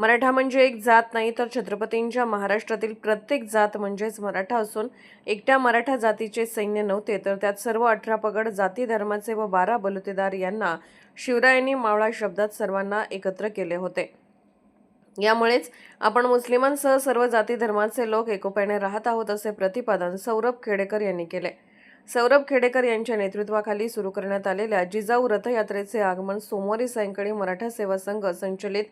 मराठा म्हणजे एक जात नाही तर छत्रपतींच्या महाराष्ट्रातील प्रत्येक जात म्हणजेच मराठा असून एकट्या मराठा जातीचे सैन्य नव्हते तर त्यात सर्व अठरा पगड जाती धर्माचे व बारा बलुतेदार यांना शिवरायांनी मावळा शब्दात सर्वांना एकत्र केले होते. यामुळेच आपण मुस्लिमांसह सर्व जाती धर्माचे लोक एकोप्याने राहत आहोत असे प्रतिपादन सौरभ खेडेकर यांनी केले. सौरभ खेडेकर यांच्या नेतृत्वाखाली सुरू करण्यात आलेल्या जिजाऊ रथयात्रेचे आगमन सोमवारी सायंकाळी मराठा सेवा संघ संचलित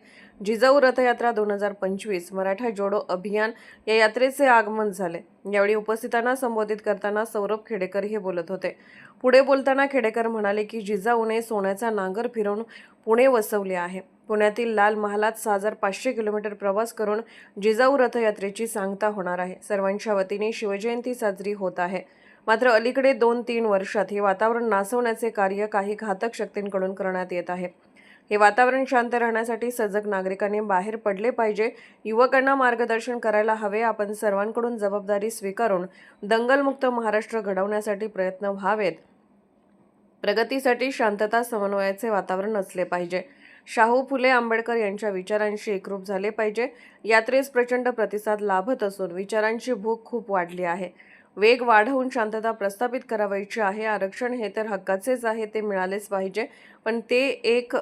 जिजाऊ रथयात्रा दोन हजार पंचवीस मराठा जोडो अभियान या यात्रेचे आगमन झाले. यावेळी उपस्थितांना संबोधित करताना सौरभ खेडेकर हे बोलत होते. पुढे बोलताना खेडेकर म्हणाले की जिजाऊने सोन्याचा नांगर फिरवून पुणे वसवले आहे. पुण्यातील लाल महालात सहा हजार पाचशे किलोमीटर प्रवास करून जिजाऊ रथयात्रेची सांगता होणार आहे. सर्वांच्या वतीने शिवजयंती साजरी होत आहे. मात्र अलीकडे दोन तीन वर्षात हे वातावरण नासवण्याचे कार्य काही घातक शक्तींकडून करण्यात येत आहे. हे वातावरण शांत राहण्यासाठी सजग नागरिकांनी बाहेर पडले पाहिजे. युवकांना मार्गदर्शन करायला हवे. आपण सर्वांकडून जबाबदारी स्वीकारून दंगलमुक्त महाराष्ट्र घडवण्यासाठी प्रयत्न व्हावेत. प्रगतीसाठी शांतता समन्वयाचे वातावरण असले पाहिजे. शाहू फुले आंबेडकर यांच्या विचारांशी एकरूप झाले पाहिजे. यात्रेस प्रचंड प्रतिसाद लाभत असून विचारांची भूक खूप वाढली आहे. वेग वाढवून शांतता प्रस्थापित करावायची आहे. आरक्षण हे तर हक्काचेच आहे ते मिळालेच पाहिजे. पण ते एक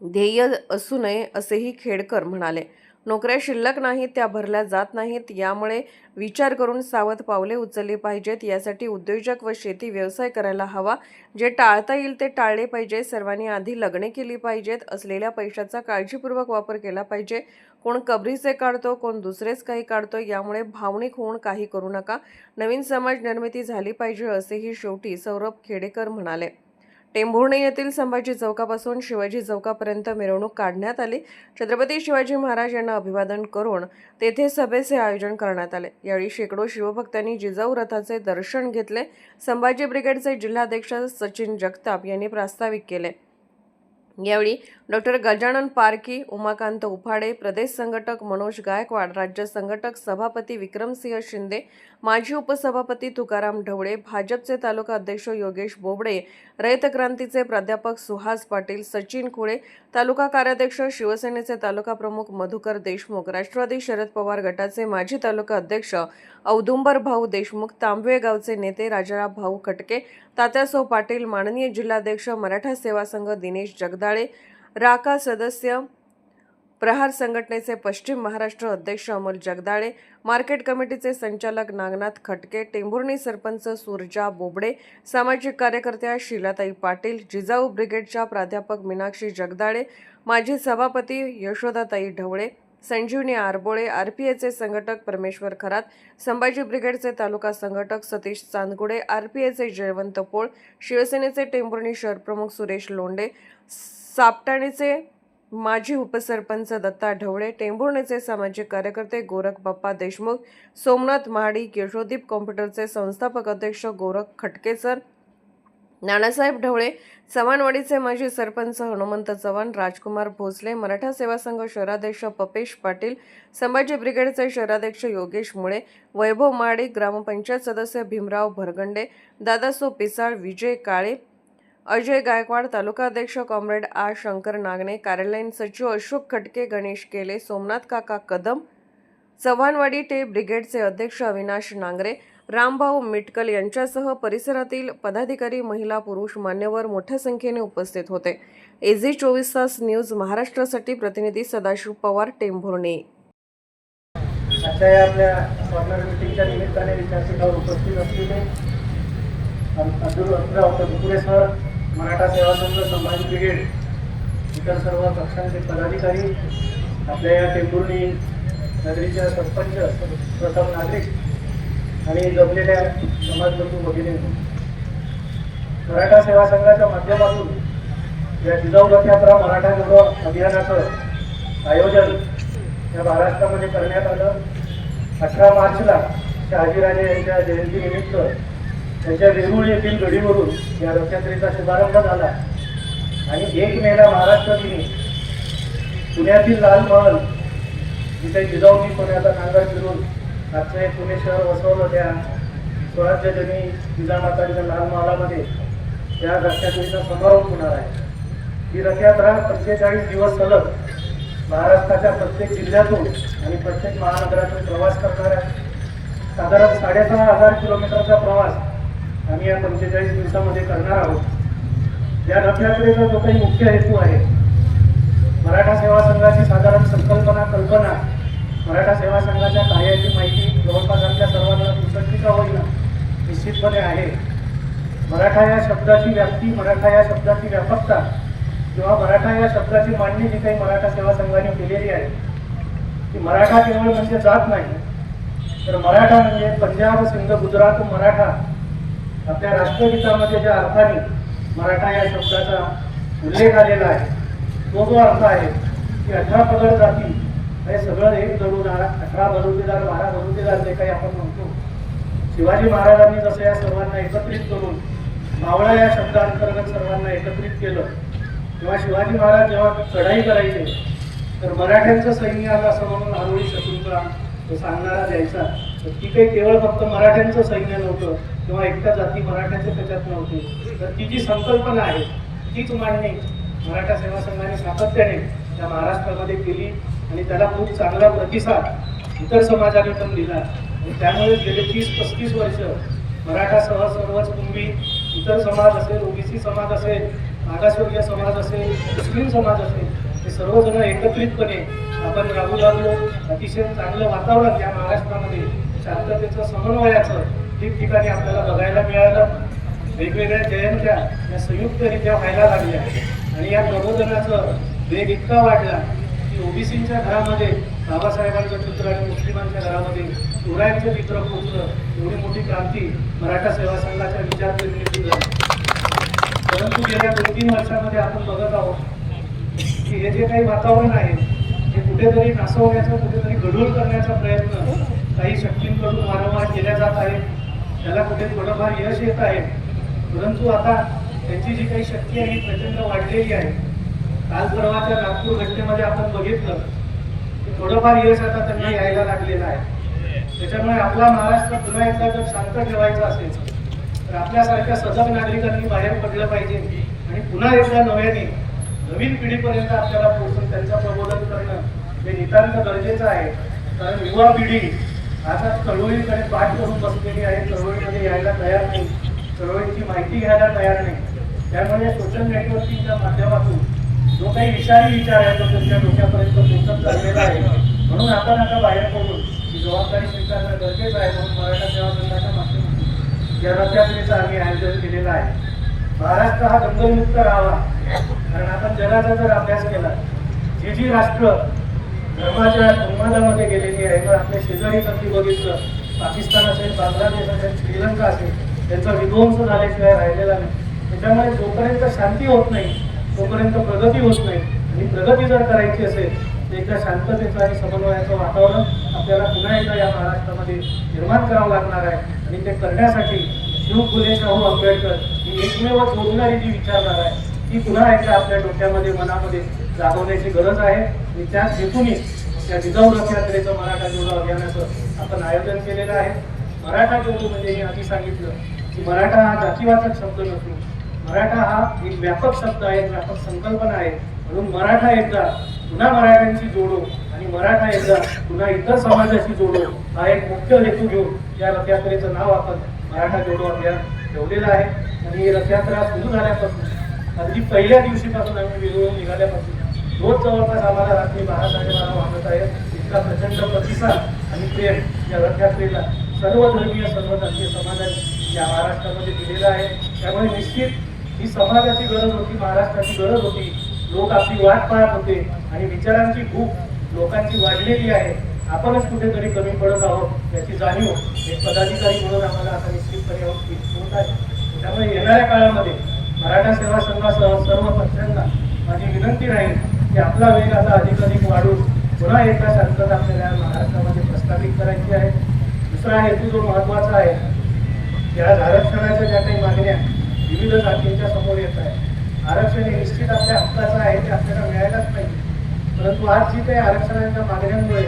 ध्येय असू नये असेही खेडकर म्हणाले. नोकऱ्या शिल्लक नाहीत त्या भरल्या जात नाहीत. यामुळे विचार करून सावध पावले उचलली पाहिजेत. यासाठी उद्योजक व शेती व्यवसाय करायला हवा. जे टाळता येईल ते टाळले पाहिजे. सर्वांनी आधी लग्ने केली पाहिजेत. असलेल्या पैशाचा काळजीपूर्वक वापर केला पाहिजे. कोण कबरीचे काढतो कोण दुसरेच काही काढतो यामुळे भावनिक होऊन काही करू नका. नवीन समाज निर्मिती झाली पाहिजे असेही शेवटी सौरभ खेडेकर म्हणाले. टेंभुर्णे येथील संभाजी चौकापासून शिवाजी चौकापर्यंत मिरवणूक काढण्यात आली. छत्रपती शिवाजी महाराज यांना अभिवादन करून तेथे सभेचे आयोजन करण्यात आले. यावेळी शेकडो शिवभक्तांनी जिजाऊ रथाचे दर्शन घेतले. संभाजी ब्रिगेडचे जिल्हाध्यक्ष सचिन जगताप यांनी प्रास्ताविक केले. यावेळी डॉक्टर गजानन पारकी उमाकांत उफाडे प्रदेश संघटक मनोज गायकवाड राज्य संघटक सभापती विक्रमसिंह शिंदे माजी उपसभापती तुकाराम ढवळे भाजपचे तालुका अध्यक्ष योगेश बोबडे रयत क्रांतीचे प्राध्यापक सुहास पाटील सचिन खुळे तालुका कार्याध्यक्ष शिवसेनेचे तालुका प्रमुख मधुकर देशमुख राष्ट्रवादी शरद पवार गटाचे माजी तालुका अध्यक्ष औदुंबर भाऊ देशमुख तांबवे गावचे नेते राजाराम भाऊ खटके तात्यासो पाटील माननीय जिल्हाध्यक्ष मराठा सेवा संघ दिनेश जगदाळे राका सदस्य प्रहार संघटनेचे पश्चिम महाराष्ट्र अध्यक्ष अमोल जगदाळे मार्केट कमिटीचे संचालक नागनाथ खटके टेंभुर्णी सरपंच सुरजा बोबडे सामाजिक कार्यकर्त्या शीलाताई पाटील जिजाऊ ब्रिगेडच्या प्राध्यापक मीनाक्षी जगदाळे माजी सभापती यशोदाताई ढवळे संजीवनी आरबोळे आरपीएचे संघटक परमेश्वर खरात संभाजी ब्रिगेडचे तालुका संघटक सतीश चांदगुडे आरपीएचे जयवंत पोळ शिवसेनेचे टेंभुर्णी शहर प्रमुख सुरेश लोंडे सापटाणीचे माजी उपसरपंच दत्ता ढवळे टेंभुर्णीचे सामाजिक कार्यकर्ते गोरख बाप्पा देशमुख सोमनाथ महाडिक यशोदीप कॉम्प्युटरचे संस्थापक अध्यक्ष गोरख खटकेसर नानासाहेब ढवळे चव्हाणवाडीचे माजी सरपंच हनुमंत चव्हाण राजकुमार भोसले मराठा सेवा संघ शहराध्यक्ष पपेश पाटील संभाजी ब्रिगेडचे शहराध्यक्ष योगेश मुळे वैभव माडे ग्रामपंचायत सदस्य भीमराव भरगंडे दादासो पिसाळ विजय काळे अजय गायकवाड तालुकाध्यक्ष कॉम्रेड आर शंकर नागणे कार्यालयीन सचिव अशोक खटके गणेश केले सोमनाथ काका कदम चव्हाणवाडी टे ब्रिगेडचे अध्यक्ष अविनाश नांगरे रामभाऊ मिटकल यांच्यासह परिसरातील पदाधिकारी महिला पुरुष मान्यवर मोठ्या संख्येने उपस्थित होते. एझी चोवीस तास न्यूज महाराष्ट्रासाठी प्रतिनिधी सदाशिव पवार टेंभुर्णे आजच्या या आपल्या कॉर्नर मिटिंगच्या निमित्ताने विद्यापीठावर उपस्थित असलेले अब्दुल सर मराठा सेवा संघ संभाजी ब्रिगेड इतर सर्व पक्षांचे पदाधिकारी आपल्या या टेंभुर्णी नगरीच्या सरपंच प्रथम नागरिक आणि जमलेल्या समाजबंधू वगैरे. मराठा सेवा संघाच्या माध्यमातून या जिजाऊ रथयात्रा मराठा गौरव अभियानाचं आयोजन या महाराष्ट्रामध्ये करण्यात आलं. अठरा मार्चला शहाजीराजे यांच्या जयंतीनिमित्त त्यांच्या वेरूळ येथील गडीवरून या रथयात्रेचा शुभारंभ झाला. आणि एक मेला महाराष्ट्र दिनी पुण्यातील लाल महल जिथे जिजाऊंनी पुण्याचा नांगर फिरून आजचं पुणे शहर वसवलं त्या स्वराज्यजनी जिजामाताच्या लाल महालामध्ये त्या रथयात्रेचा समारोप होणार आहे. ही रथयात्रा पंचेचाळीस दिवस सलग महाराष्ट्राच्या प्रत्येक जिल्ह्यातून आणि प्रत्येक महानगरातून प्रवास करणाऱ्या साधारण साडेसहा हजार किलोमीटरचा प्रवास आम्ही या पंचेचाळीस दिवसामध्ये करणार आहोत. या रथयात्रेचा जो काही मुख्य हेतू आहे मराठा सेवा संघाची साधारण संकल्पना कल्पना मराठा सेवा संघाच्या कार्याची माहिती जवळपास आपल्या सर्वांना पुस्तकीचा होईल निश्चितपणे आहे. मराठा या शब्दाची व्याप्ती मराठा या शब्दाची व्यापकता किंवा मराठा या शब्दाची मांडणी जी काही मराठा सेवा संघाने केलेली आहे ती मराठा केवळ म्हणजे जात नाही. तर मराठा म्हणजे पंजाब सिंध गुजरात मराठा आपल्या राष्ट्रगीतामध्ये ज्या अर्थाने मराठा या शब्दाचा उल्लेख आलेला आहे तो जो अर्थ आहे की अठरा पगड जाती हे सगळं एक जडून अठरा बलुतेदार बारा बलुतेदार जे काही आपण म्हणतो. शिवाजी महाराजांनी जसं या सर्वांना एकत्रित करून मावळा या शब्दांतर्गत सर्वांना एकत्रित केलं तेव्हा शिवाजी महाराज जेव्हा चढाई करायचे तर मराठ्यांचं सैन्य आलं असं म्हणून आरोळी शकुंतला तो सांगणारा द्यायचा तर ती काही केवळ फक्त मराठ्यांचं सैन्य नव्हतं किंवा एकट्या जाती मराठ्यांचे त्याच्यात नव्हते. तर ती जी संकल्पना आहे तीच मांडणी मराठा सेवा संघाने सातत्याने त्या महाराष्ट्रामध्ये केली. आणि त्याला खूप चांगला प्रतिसाद इतर समाजाने पण दिला. आणि त्यामुळे गेले तीस पस्तीस वर्ष मराठासह सर्वच कुंभी इतर समाज असेल ओबीसी समाज असेल मागासवर्गीय समाज असेल मुस्लिम समाज असेल हे सर्वजण एकत्रितपणे आपण राहू लागलो. अतिशय चांगलं वातावरण या महाराष्ट्रामध्ये शांततेचं समन्वयाचं ठिकठिकाणी आपल्याला बघायला मिळालं. वेगवेगळ्या जयंत्या या संयुक्तरित्या व्हायला लागल्या. आणि या प्रबोधनाचं वेग इतका वाढला की ओबीसींच्या घरामध्ये बाबासाहेबांचं चित्र आणि मुस्लिमांच्या घरामध्ये शिवरायांचं चित्र पोचलं एवढी मोठी क्रांती मराठा सेवा संघाच्या विचारसरणीतून झाली परंतु गेल्या दोन तीन वर्षामध्ये आपण बघत आहोत की हे जे काही वातावरण आहे हे कुठेतरी नासवण्याचा कुठेतरी गढूळ करण्याचा प्रयत्न काही शक्तींकडून वारंवार केल्या जात आहे त्याला कुठे थोडंफार यश येत आहे. परंतु आता त्यांची जी काही शक्ती आहे ही प्रचंड वाढलेली आहे. काल परवाच्या नागपूर घटनेमध्ये आपण बघितलं की थोडंफार यश आता त्यांना यायला लागलेलं आहे. त्याच्यामुळे आपला महाराष्ट्र पुन्हा एकदा जर शांत ठेवायचा असेल तर आपल्यासारख्या सजग नागरिकांनी बाहेर पडलं पाहिजे. आणि पुन्हा एकदा नव्याने नवीन पिढीपर्यंत आपल्याला पोहोचून त्यांचं प्रबोधन करणं हे नितांत गरजेचं आहे. कारण युवा पिढी आता चळवळीकडे पाठ करून बसलेली आहे चळवळीमध्ये यायला तयार नाही चळवळीची माहिती घ्यायला तयार नाही. त्यामुळे सोशल नेटवर्किंगच्या माध्यमातून जो काही विषारी विचार आहे तो तुमच्या डोक्यापर्यंत पोहोचत चाललेला आहे. म्हणून आपण आता बाहेर पडून ही जबाबदारी स्वीकारणं गरजेचं आहे म्हणून मराठा सेवा संघाच्या माध्यमातून या रथयात्रेचं आम्ही आयोजन केलेलं आहे. महाराष्ट्र हा दंगलमुक्त राहावा. कारण आपण जगाचा जर अभ्यास केला जी जी राष्ट्र धर्माच्या उन्मादामध्ये गेलेली आहे तर आपल्या शेजारी जर बघितलं पाकिस्तान असेल बांगलादेश असेल श्रीलंका असेल त्यांचा विध्वंस झाल्याशिवाय राहिलेला नाही. त्याच्यामुळे जोपर्यंत शांती होत नाही तोपर्यंत प्रगती होत नाही. आणि प्रगती जर करायची असेल तर एकदा शांततेचं आणि समन्वयाचं वातावरण आपल्याला पुन्हा एकदा या महाराष्ट्रामध्ये निर्माण करावं लागणार आहे. आणि ते करण्यासाठी शिव फुले शाहू आंबेडकर ही एकमेव जोडणारी जी विचारधारा आहे ती पुन्हा एकदा आपल्या डोक्यामध्ये मनामध्ये जागवण्याची गरज आहे. आणि त्याच हेतूने त्या जिजाऊ रथयात्रेचं मराठा जोडो अभियानाचं आपण आयोजन केलेलं आहे. मराठा जोडो म्हणजे मी आधी सांगितलं की मराठा हा जातीवाचक शब्द नसून मराठा हा एक व्यापक शब्द आहे व्यापक संकल्पना आहे. म्हणून मराठा एकदा पुन्हा मराठ्यांशी जोडो आणि मराठा एकदा पुन्हा इतर समाजाशी जोडो. हा एक मुख्य हेतू घेऊन या रथयात्रेचं नाव आपण मराठा जोडो अभियान ठेवलेलं आहे. आणि ही रथयात्रा सुरू झाल्यापासून अगदी पहिल्या दिवशीपासून आम्ही वेगवेगळ्या निघाल्यापासून रोज जवळपास आम्हाला रात्री बारा साडेबारा वाजत आहे इतका प्रचंड प्रतिसाद आणि प्रेम या रथयात्रेला सर्व धर्मीय सर्व जातीय समाजाने या महाराष्ट्रामध्ये दिलेला आहे. त्यामुळे निश्चित ही समाजाची गरज होती महाराष्ट्राची गरज होती. लोक आपली वाट पाहत होते आणि विचारांची भूक लोकांची वाढलेली आहे. आपणच कुठेतरी कमी पडत आहोत याची जाणीव एक पदाधिकारी म्हणून आम्हाला आता निश्चितपणे होत होत आहे त्यामुळे येणाऱ्या काळामध्ये मराठा सेवा संघासह सर्व पक्षांना माझी विनंती राहील की आपला वेग आता अधिकाधिक वाढून पुन्हा एकदा शांतता आपल्याला महाराष्ट्रामध्ये प्रस्थापित करायची आहे. दुसरा हेतू जो महत्त्वाचा आहे या आरक्षणाच्या ज्या काही मागण्या विविध जातींच्या समोर येत आहे. आरक्षण हे निश्चित आपल्या हक्काचं आहे ते आपल्याला मिळायलाच पाहिजे. परंतु आज जी काही आरक्षणाच्या मागण्यांमुळे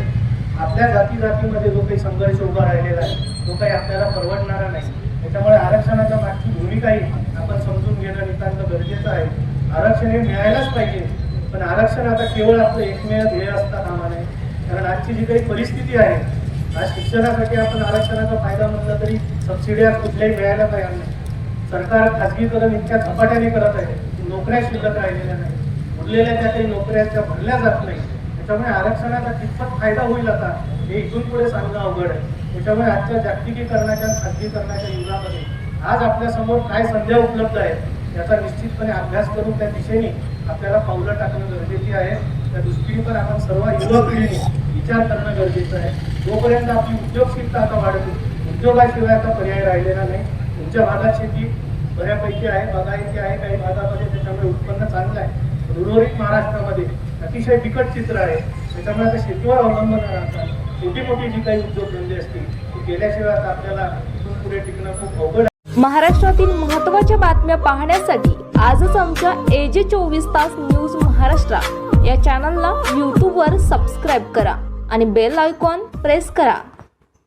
आपल्या जाती जातीमध्ये जो काही संघर्ष उभा राहिलेला आहे तो काही आपल्याला परवडणारा नाही. त्याच्यामुळे आरक्षणाच्या मागची भूमिकाही आपण समजून घेणं नितांत गरजेचं आहे. आरक्षण हे मिळायलाच पाहिजे पण आरक्षण आता केवळ आपलं एकमेव ध्येय असता कामा नये. कारण आजची जी काही परिस्थिती आहे आज शिक्षणासाठी आपण आरक्षणाचा फायदा म्हटला तरी सबसिड्या कुठल्याही मिळायला तयार नाही. सरकार खाजगीकरण इतक्या झपाट्याने करत आहे की नोकऱ्या शिल्लक राहिलेल्या नाही उरलेल्या त्या काही नोकऱ्या त्या भरल्या जात नाही त्याच्यामुळे आरक्षणाचा कितपत फायदा होईल आता हे इथून पुढे सांगणं अवघड आहे. त्याच्यामुळे आजच्या जागतिकीकरणाच्या खाजगीकरणाच्या युगामध्ये आज आपल्यासमोर काय संध्या उपलब्ध आहेत याचा निश्चितपणे अभ्यास करून त्या दिशेने आपल्याला पावलं टाकणं गरजेची आहे. त्या दृष्टीने पण आपण सर्व युवा पिढीने विचार करणं गरजेचं आहे. जोपर्यंत आपली उद्योगशीलता आता वाढते उद्योगाशिवाय आता पर्याय राहिलेला नाही. आमच्या भागात शेती बऱ्यापैकी आहे बागायती आहे काही भागामध्ये त्याच्यामुळे उत्पन्न चांगलं आहे. उर्वरित महाराष्ट्रामध्ये अतिशय बिकट चित्र आहे. त्याच्यामुळे आता शेतीवर अवलंबून राहतात छोटी मोठी जी काही उद्योगधंदे असतील ती केल्याशिवाय आता आपल्याला इथून पुढे टिकणं खूप अवघड आहे. महाराष्ट्रातील महत्त्वाच्या बातम्या पाहण्यासाठी आजच आमच्या एजे चोवीस तास न्यूज महाराष्ट्र या चॅनलला यूट्यूबवर सबस्क्राईब करा आणि बेल आयकॉन प्रेस करा.